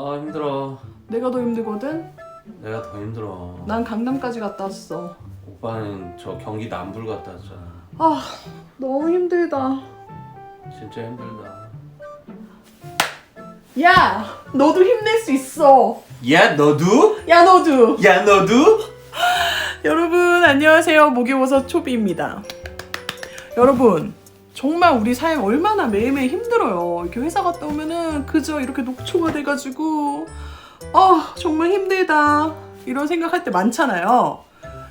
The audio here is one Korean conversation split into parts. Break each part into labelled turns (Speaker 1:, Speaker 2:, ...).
Speaker 1: 아 힘들어.
Speaker 2: 내가 더 힘들거든.
Speaker 1: 내가 더 힘들어.
Speaker 2: 난 강남까지 갔다 왔어.
Speaker 1: 오빠는 저 경기 남불 갔다 왔잖아.
Speaker 2: 아 너무 힘들다.
Speaker 1: 진짜 힘들다.
Speaker 2: 야 너도 힘낼 수 있어.
Speaker 1: 야 너도?
Speaker 2: 야 너도.
Speaker 1: 야 너도?
Speaker 2: 여러분 안녕하세요 목요버섯 초비입니다. 여러분 정말 우리 삶 얼마나 매일매일 힘들어요. 이렇게 회사 갔다 오면은 그저 이렇게 녹초가 돼가지고 아 정말 힘들다 이런 생각할 때 많잖아요.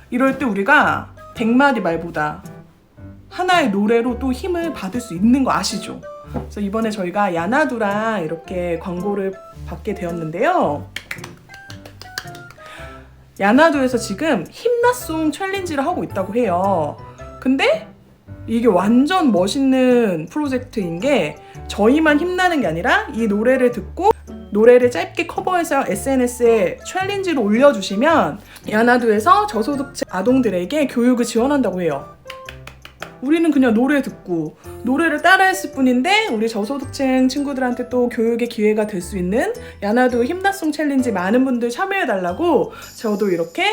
Speaker 2: 이럴 때 우리가 백마디 말보다 하나의 노래로 또 힘을 받을 수 있는 거 아시죠? 그래서 이번에 저희가 야나두랑 이렇게 광고를 받게 되었는데요. 야나두에서 지금 힘나송 챌린지를 하고 있다고 해요. 근데 이게 완전 멋있는 프로젝트인 게 저희만 힘나는 게 아니라 이 노래를 듣고 노래를 짧게 커버해서 SNS에 챌린지로 올려주시면 야나두에서 저소득층 아동들에게 교육을 지원한다고 해요. 우리는 그냥 노래 듣고 노래를 따라했을 뿐인데 우리 저소득층 친구들한테 또 교육의 기회가 될 수 있는 야나두 힘나송 챌린지 많은 분들 참여해달라고 저도 이렇게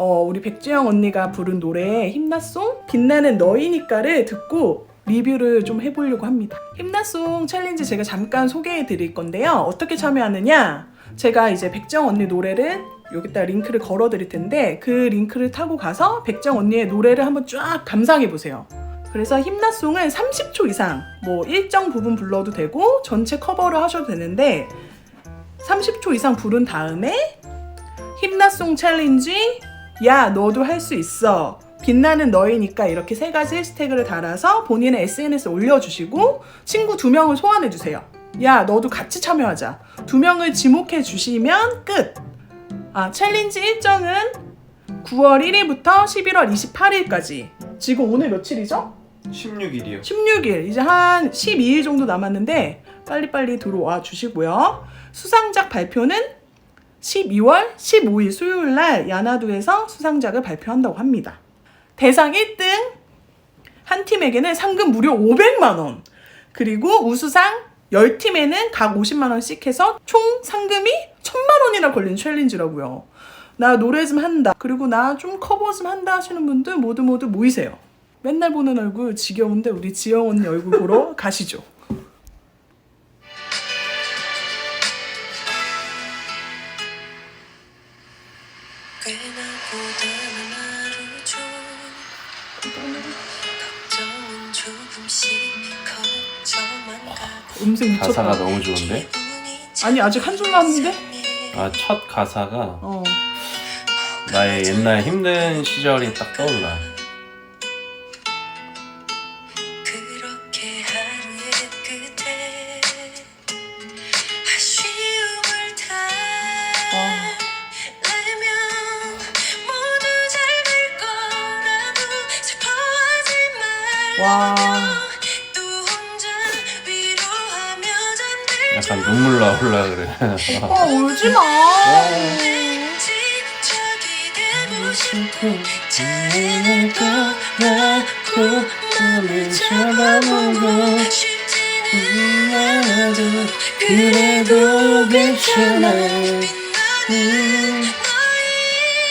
Speaker 2: 어, 우리 백지영 언니가 부른 노래 힘나송 빛나는 너이니까를 듣고 리뷰를 좀 해보려고 합니다. 힘나송 챌린지 제가 잠깐 소개해 드릴 건데요. 어떻게 참여하느냐? 제가 이제 백정 언니 노래를 여기다 링크를 걸어 드릴 텐데 그 링크를 타고 가서 백정 언니의 노래를 한번 쫙 감상해 보세요. 그래서 힘나송은 30초 이상 뭐 일정 부분 불러도 되고 전체 커버를 하셔도 되는데 30초 이상 부른 다음에 힘나송 챌린지 야 너도 할 수 있어 빛나는 너이니까 이렇게 세 가지 해시태그를 달아서 본인의 SNS에 올려주시고 친구 두 명을 소환해 주세요. 야 너도 같이 참여하자. 두 명을 지목해 주시면 끝. 아 챌린지 일정은 9월 1일부터 11월 28일까지. 지금 오늘 며칠이죠?
Speaker 1: 16일이요.
Speaker 2: 16일 이제 한 12일 정도 남았는데 빨리빨리 들어와 주시고요. 수상작 발표는 12월 15일 수요일 날 야나두에서 수상작을 발표한다고 합니다. 대상 1등 한 팀에게는 상금 무려 500만 원. 그리고 우수상 10팀에는 각 50만 원씩 해서 총 상금이 1000만 원이나 걸리는 챌린지라고요. 나 노래 좀 한다. 그리고 나 좀 커버 좀 한다 하시는 분들 모두 모두 모이세요. 맨날 보는 얼굴 지겨운데 우리 지영 언니 얼굴 보러 가시죠. 음색 미쳤다.
Speaker 1: 가사가 너무 좋은데?
Speaker 2: 아니 아직 한 줄 남았는데?
Speaker 1: 아 첫 가사가
Speaker 2: 어.
Speaker 1: 나의 옛날 힘든 시절이 딱 떠올라.
Speaker 2: 와.
Speaker 1: 약간 눈물 나올라 그래.
Speaker 2: 아 울지 마.
Speaker 3: 그래도 괜찮아 빛나는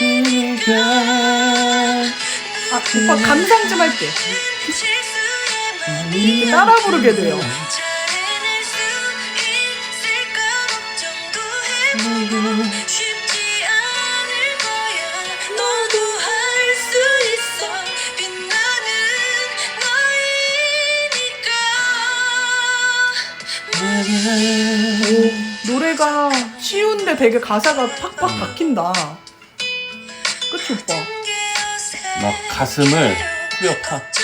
Speaker 3: 너이니까
Speaker 2: 아 오빠 감상 좀 할게.
Speaker 3: 실수에
Speaker 2: 따라 부르게 돼요. 오, 노래가 쉬운데 되게 가사가 팍팍 박힌다. 그치 오빠?
Speaker 1: 막 가슴을 파.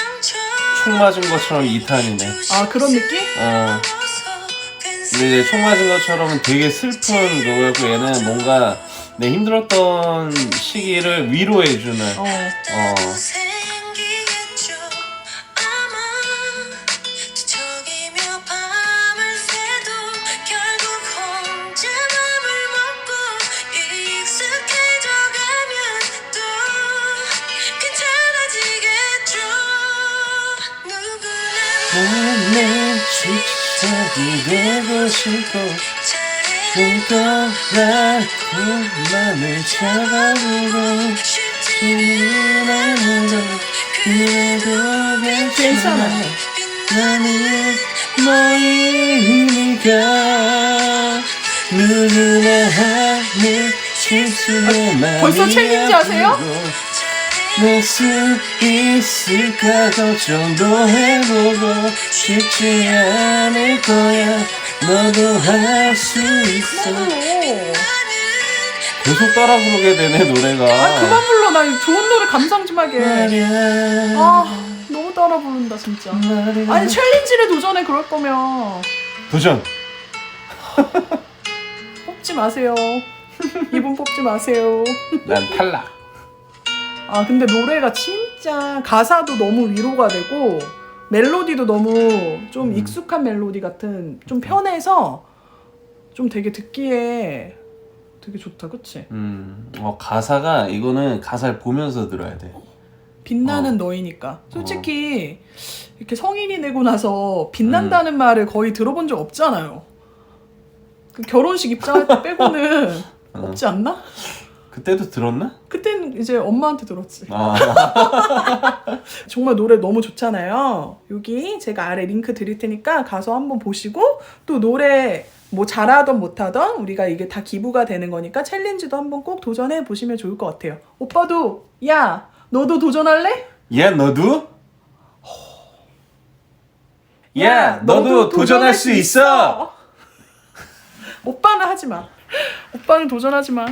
Speaker 1: 총 맞은 것처럼 2탄이네.
Speaker 2: 아 그런 느낌?
Speaker 1: 어. 근데 이제 총 맞은 것처럼은 되게 슬픈 노래고 얘는 뭔가 내 힘들었던 시기를 위로해주는
Speaker 2: 어.
Speaker 1: 어. 내 지쳐이 되고
Speaker 3: 잘해낼
Speaker 1: 눈동날 맘을 잡아보고 싶지는 않아도 그래도
Speaker 2: 괜찮아.
Speaker 1: 나는 너이니까 누구나 하는 실수는 말이야
Speaker 2: 벌써 챌린지 하세요?
Speaker 1: 낼수 있을까? 걱정도 해보고 쉽지 않을 거야. 너도 할 수 있어. 계속 따라 부르게 되네 노래가.
Speaker 2: 아 그만 불러. 나 좋은 노래 감상 좀 하게. 아 너무 따라 부른다 진짜. 아니 챌린지를 도전해 그럴 거면.
Speaker 1: 도전.
Speaker 2: 뽑지 마세요. 이분 뽑지 마세요.
Speaker 1: 난 탈락
Speaker 2: 아 근데 노래가 진짜 가사도 너무 위로가 되고 멜로디도 너무 좀
Speaker 1: 음.
Speaker 2: 익숙한 멜로디 같은 좀 편해서 좀 되게 듣기에 되게 좋다 그치?
Speaker 1: 음, 어, 가사가 이거는 가사를 보면서 들어야 돼
Speaker 2: 빛나는
Speaker 1: 어.
Speaker 2: 너이니까 솔직히 이렇게 성인이 되고 나서 빛난다는 말을 거의 들어본 적 없잖아요 그 결혼식 입장할 때 빼고는
Speaker 1: 어.
Speaker 2: 없지 않나?
Speaker 1: 그때도 들었나?
Speaker 2: 그땐 이제 엄마한테 들었지
Speaker 1: 아,
Speaker 2: 정말 노래 너무 좋잖아요. 여기 제가 아래 링크 드릴 테니까 가서 한번 보시고 또 노래 뭐 잘하던 못하던 우리가 이게 다 기부가 되는 거니까 챌린지도 한번 꼭 도전해 보시면 좋을 것 같아요. 오빠도 야 너도 도전할래?
Speaker 1: 야 너도? 야 너도 도전할 수 있어
Speaker 2: 오빠는 하지 마. 오빠는 도전하지 마.